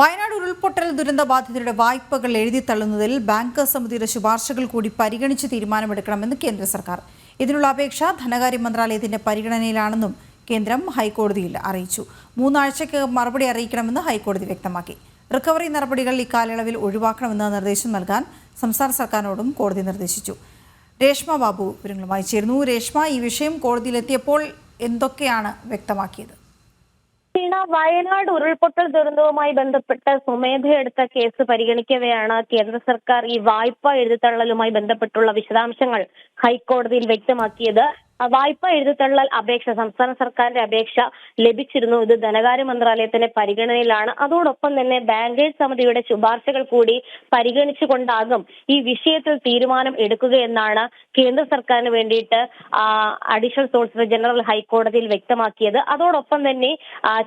വയനാട് ഉരുൾപൊട്ടൽ ദുരന്ത ബാധിതരുടെ വായ്പകൾ എഴുതി തള്ളുന്നതിൽ ബാങ്ക് സമിതിയുടെ ശുപാർശകൾ കൂടി പരിഗണിച്ച് തീരുമാനമെടുക്കണമെന്ന് കേന്ദ്ര സർക്കാർ. ഇതിനുള്ള അപേക്ഷ ധനകാര്യ മന്ത്രാലയത്തിന്റെ പരിഗണനയിലാണെന്നും കേന്ദ്രം ഹൈക്കോടതിയിൽ അറിയിച്ചു. മൂന്നാഴ്ചയ്ക്കകം മറുപടി അറിയിക്കണമെന്ന് ഹൈക്കോടതി വ്യക്തമാക്കി. റിക്കവറി നടപടികൾ ഇക്കാലയളവിൽ ഒഴിവാക്കണമെന്ന നിർദ്ദേശം നൽകാൻ സംസ്ഥാന സർക്കാരിനോടും കോടതി നിർദ്ദേശിച്ചു. രേഷ്മ ബാബു വിവരങ്ങളുമായി ചേരുന്നു. രേഷ്മ ഈ വിഷയം കോടതിയിലെത്തിയപ്പോൾ എന്തൊക്കെയാണ് വ്യക്തമാക്കിയത്? വയനാട് ഉരുൾപൊട്ടൽ ദുരന്തവുമായി ബന്ധപ്പെട്ട് സ്വമേധയെടുത്ത കേസ് പരിഗണിക്കവെയാണ് കേന്ദ്ര സർക്കാർ ഈ വായ്പ എഴുതിത്തള്ളലുമായി ബന്ധപ്പെട്ടുള്ള വിശദാംശങ്ങൾ ഹൈക്കോടതിയിൽ വ്യക്തമാക്കിയത്. വായ്പ എഴുതിത്തള്ളൽ അപേക്ഷ സംസ്ഥാന സർക്കാരിന്റെ അപേക്ഷ ലഭിച്ചിരുന്നു. ഇത് ധനകാര്യ മന്ത്രാലയത്തിന്റെ പരിഗണനയിലാണ്. അതോടൊപ്പം തന്നെ ബാങ്കേഴ്സ് സമിതിയുടെ ശുപാർശകൾ കൂടി പരിഗണിച്ചുകൊണ്ടാകും ഈ വിഷയത്തിൽ തീരുമാനം എടുക്കുകയെന്നാണ് കേന്ദ്ര സർക്കാരിന് വേണ്ടിയിട്ട് അഡീഷണൽ സോളിസിറ്റർ ജനറൽ ഹൈക്കോടതിയിൽ വ്യക്തമാക്കിയത്. അതോടൊപ്പം തന്നെ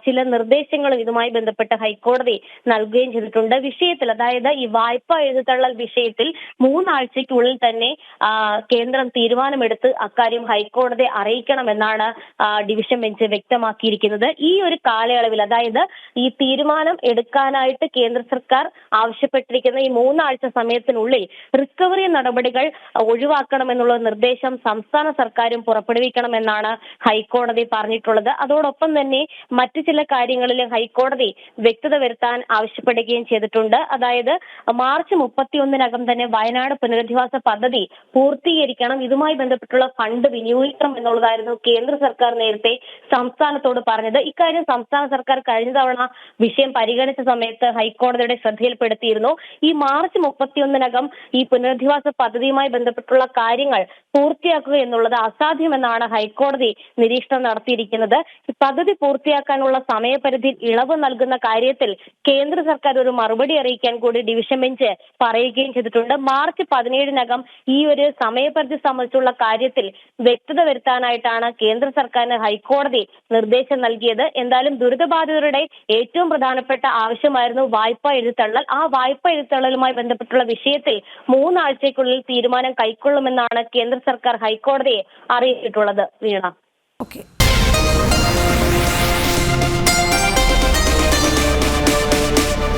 ചില നിർദ്ദേശങ്ങളും ഇതുമായി ബന്ധപ്പെട്ട് ഹൈക്കോടതി നൽകുകയും ചെയ്തിട്ടുണ്ട്. വിഷയത്തിൽ അതായത് ഈ വായ്പ എഴുതിത്തള്ളൽ വിഷയത്തിൽ മൂന്നാഴ്ചയ്ക്കുള്ളിൽ തന്നെ കേന്ദ്രം തീരുമാനമെടുത്ത് അക്കാര്യം ഹൈക്കോടതിയെ അറിയിക്കണമെന്നാണ് ഡിവിഷൻ ബെഞ്ച് വ്യക്തമാക്കിയിരിക്കുന്നത്. ഈ ഒരു കാലയളവിൽ അതായത് ഈ തീരുമാനം എടുക്കാനായിട്ട് കേന്ദ്ര സർക്കാർ ആവശ്യപ്പെട്ടിരിക്കുന്ന ഈ മൂന്നാഴ്ച സമയത്തിനുള്ളിൽ റിക്കവറി നടപടികൾ ഒഴിവാക്കണമെന്നുള്ള നിർദ്ദേശം സംസ്ഥാന സർക്കാരും പുറപ്പെടുവിക്കണമെന്നാണ് ഹൈക്കോടതി പറഞ്ഞിട്ടുള്ളത്. അതോടൊപ്പം തന്നെ മറ്റു ചില കാര്യങ്ങളിൽ ഹൈക്കോടതി വ്യക്തത വരുത്താൻ ആവശ്യപ്പെടുകയും ചെയ്തിട്ടുണ്ട്. അതായത് മാർച്ച് മുപ്പത്തിയൊന്നിനകം തന്നെ വയനാട് പുനരധിവാസ പദ്ധതി പൂർത്തീകരിക്കണം. ഇതുമായി ബന്ധപ്പെട്ടുള്ള ഫണ്ട് വിനിയോഗിക്കണം എന്നുള്ളതായിരുന്നു കേന്ദ്ര സർക്കാർ നേരത്തെ സംസ്ഥാനത്തോട് പറഞ്ഞത്. ഇക്കാര്യം സംസ്ഥാന സർക്കാർ കഴിഞ്ഞ തവണ വിഷയം പരിഗണിച്ച സമയത്ത് ഹൈക്കോടതിയുടെ ശ്രദ്ധയിൽപ്പെടുത്തിയിരുന്നു. ഈ മാർച്ച് മുപ്പത്തിയൊന്നിനകം ഈ പുനരധിവാസ പദ്ധതിയുമായി ബന്ധപ്പെട്ടുള്ള കാര്യങ്ങൾ പൂർത്തിയാക്കുക എന്നുള്ളത് അസാധ്യമെന്നാണ് ഹൈക്കോടതി നിരീക്ഷണം നടത്തിയിരിക്കുന്നത്. പദ്ധതി പൂർത്തിയാക്കാനുള്ള സമയപരിധി ഇളവ് നൽകുന്ന കാര്യത്തിൽ കേന്ദ്ര സർക്കാർ ഒരു മറുപടി അറിയിക്കാൻ കൂടി ഡിവിഷൻ ബെഞ്ച് പറയുകയും ചെയ്തിട്ടുണ്ട്. മാർച്ച് പതിനേഴിനകം ഈ ഒരു സമയപരിധി സംബന്ധിച്ചുള്ള കാര്യത്തിൽ വ്യക്തത വരുത്താനായിട്ടാണ് കേന്ദ്ര സർക്കാരിന് ഹൈക്കോടതി നിർദ്ദേശം നൽകിയത്. എന്തായാലും ദുരിതബാധിതരുടെ ഏറ്റവും പ്രധാനപ്പെട്ട ആവശ്യമായിരുന്നു വായ്പ എഴുത്തള്ളൽ ആ വായ്പ എഴുത്തള്ളലുമായി ബന്ധപ്പെട്ടുള്ള വിഷയത്തിൽ മൂന്നാഴ്ചയ്ക്കുള്ളിൽ തീരുമാനം കൈക്കൊള്ളുമെന്നാണ് കേന്ദ്ര സർക്കാർ ഹൈക്കോടതിയെ അറിയിച്ചിട്ടുള്ളത്. വീണ. ഓക്കെ.